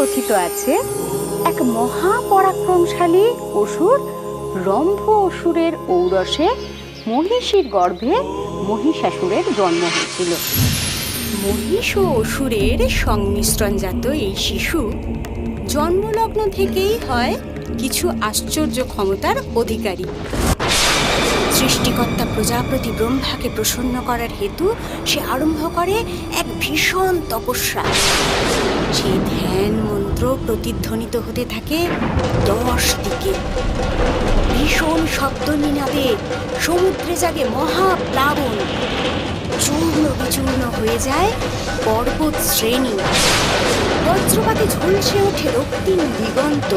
কথিত আছে, এক মহা মহাপরাক্রমশালী অসুর রম্ভ অসুরের ঔরসে মহিষীর গর্ভে মহিষাসুরের জন্ম হয়েছিল। মহিষ ও অসুরের সংমিশ্রণজাত এই শিশু জন্মলগ্ন থেকেই হয় কিছু আশ্চর্য ক্ষমতার অধিকারী। সৃষ্টিকর্তা প্রজাপতি ব্রহ্মাকে প্রসন্ন করার হেতু সে আরম্ভ করে এক ভীষণ তপস্যা। সেই ধ্যান মন্ত্র প্রতিধ্বনিত হতে থাকে দশ দিকে। ভীষণ শব্দ নিনাদে সমুদ্রে জাগে মহাপ্লাবন। চূর্ণ বিচূর্ণ হয়ে যায় পর্বত শ্রেণি। বজ্রপাতে ঝলসে ওঠে রক্তিম দিগন্ত।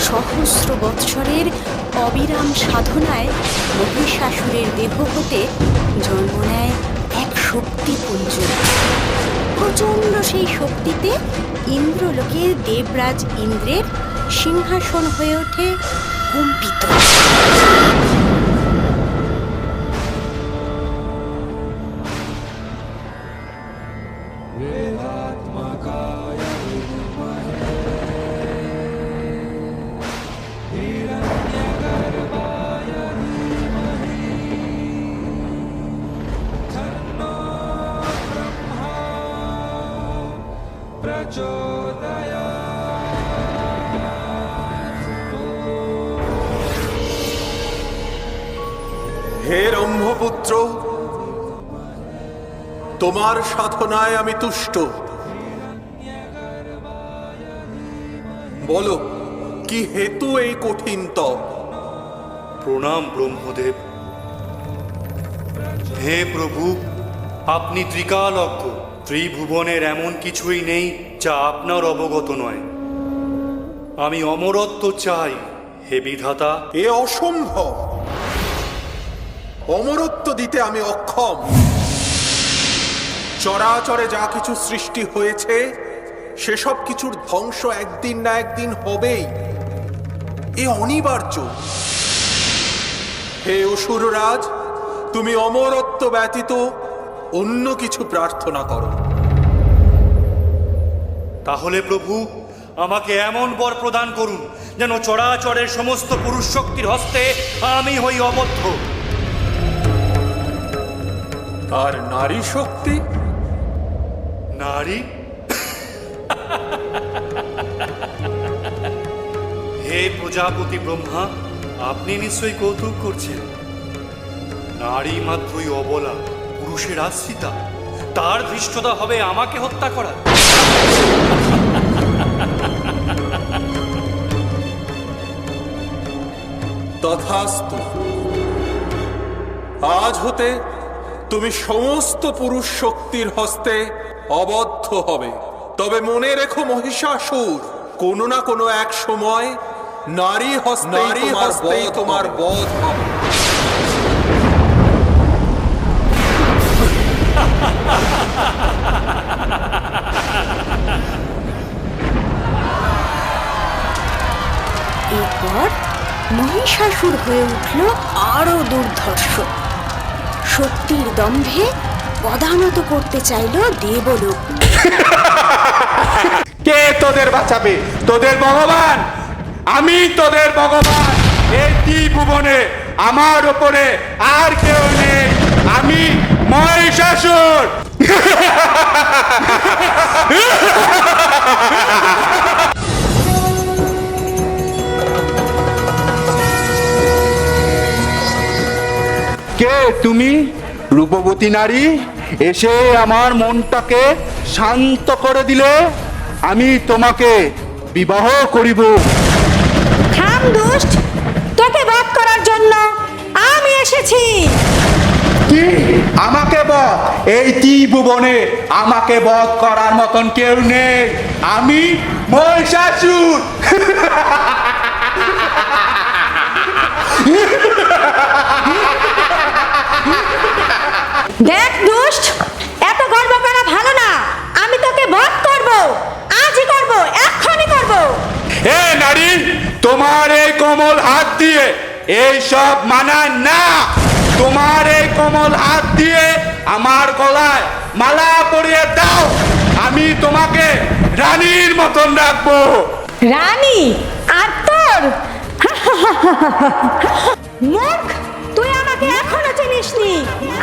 সহস্র বৎসরের অবিরাম সাধনায় মহিষাসুরের দেহ হতে জন্ম নেয় এক শক্তিপুঞ্জ। প্রচণ্ড সেই শক্তিতে ইন্দ্রলোকের দেবরাজ ইন্দ্রের সিংহাসন হয়ে ওঠে কম্পিত। হে রম্ভপুত্র তোমার সাধনায় আমি তুষ্ট। বলো কি হেতু এই কঠিন তপ? প্রণাম ব্রহ্মদেব। হে প্রভু আপনি ত্রিকালজ্ঞ। ত্রিভুবনের এমন কিছুই নেই যা আপনার অবগত নয়। আমি অমরত্ব চাই, হে বিধাতা। এ অসম্ভব। অমরত্ব দিতে আমি অক্ষম। চরাচরে যা কিছু সৃষ্টি হয়েছে, সেসব কিছুর ধ্বংস একদিন না একদিন হবেই। এ অনিবার্য। হে অসুররাজ, তুমি অমরত্ব ব্যতীত অন্য কিছু প্রার্থনা করো। তাহলে প্রভু আমাকে এমন বর প্রদান করুন যেন চরাচরের সমস্ত পুরুষ শক্তির হস্তে আমি হই অবদ্ধ। আর নারী শক্তি? নারী? হে প্রজাপতি ব্রহ্মা আপনি নিশ্চয়ই কৌতুক করছেন। নারী মাত্রই অবলা পুরুষের আশ্রিতা। তার ধৃষ্টতা হবে আমাকে হত্যা করা। তথাস্তু। আজ হতে তুমি সমস্ত পুরুষ শক্তির হস্তে অবদ্ধ হবে। তবে মনে রেখো মহিষাসুর কোনো না কোনো এক সময় নারী হস্তে নারী হস্তেই তোমার বধ হবে। মহিষাসুর হয়ে উঠল আরও দুর্ধর্ষ। শক্তির দম্ভে পদানত করতে চাইল দেবলোক। কে তোদের বাঁচাবে? তোদের ভগবান! আমি তোদের ভগবান! এই ত্রিভুবনে, আমার ওপরে আর কেউ নেই। আমি মহিষাসুর! তুমি রূপবতী নারী এসে আমার মনটাকে শান্ত করে দিলে আমি তোমাকে বিবাহ করিব। থাম দুষ্ট তোকে বধ করার জন্য আমি এসেছি। কি? আমাকে বধ এই আমাকে বধ করার মতন কেউ নেই। আমি মহিষাসুর। দেখ দুষ্ট এত গর্ব করা ভালো না। আমি তোকে বধ করব আজই করব এক্ষুনি করব। হে নারী তোমার এই কোমল হাত দিয়ে এই সব মানায় না। তোমার এই কোমল হাত দিয়ে আমার গলায় মালা পরিয়ে দাও। আমি তোমাকে রানীর মতন রাখব। রানী আর তোর? মুখ এখনও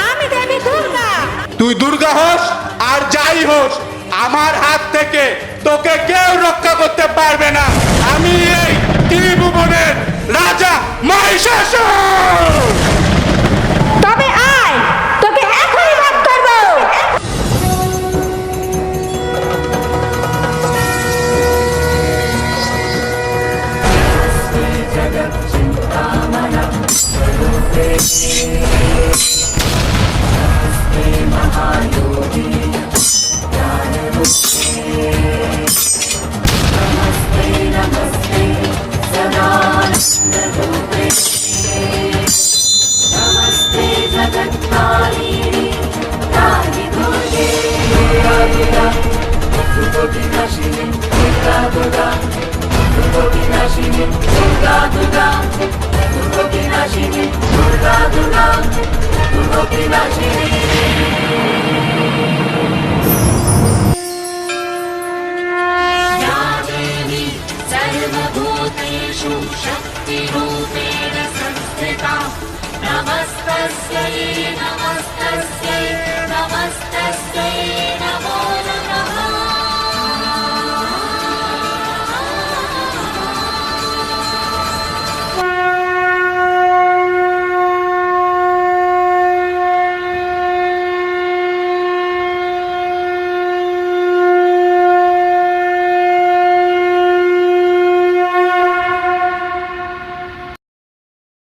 আমি দেবী দুর্গা। তুই দুর্গা হোস আর যাই হোস, আমার হাত থেকে তোকে কেউ রক্ষা করতে পারবে না। আমি এই ত্রিভুবনের রাজা doutrina de.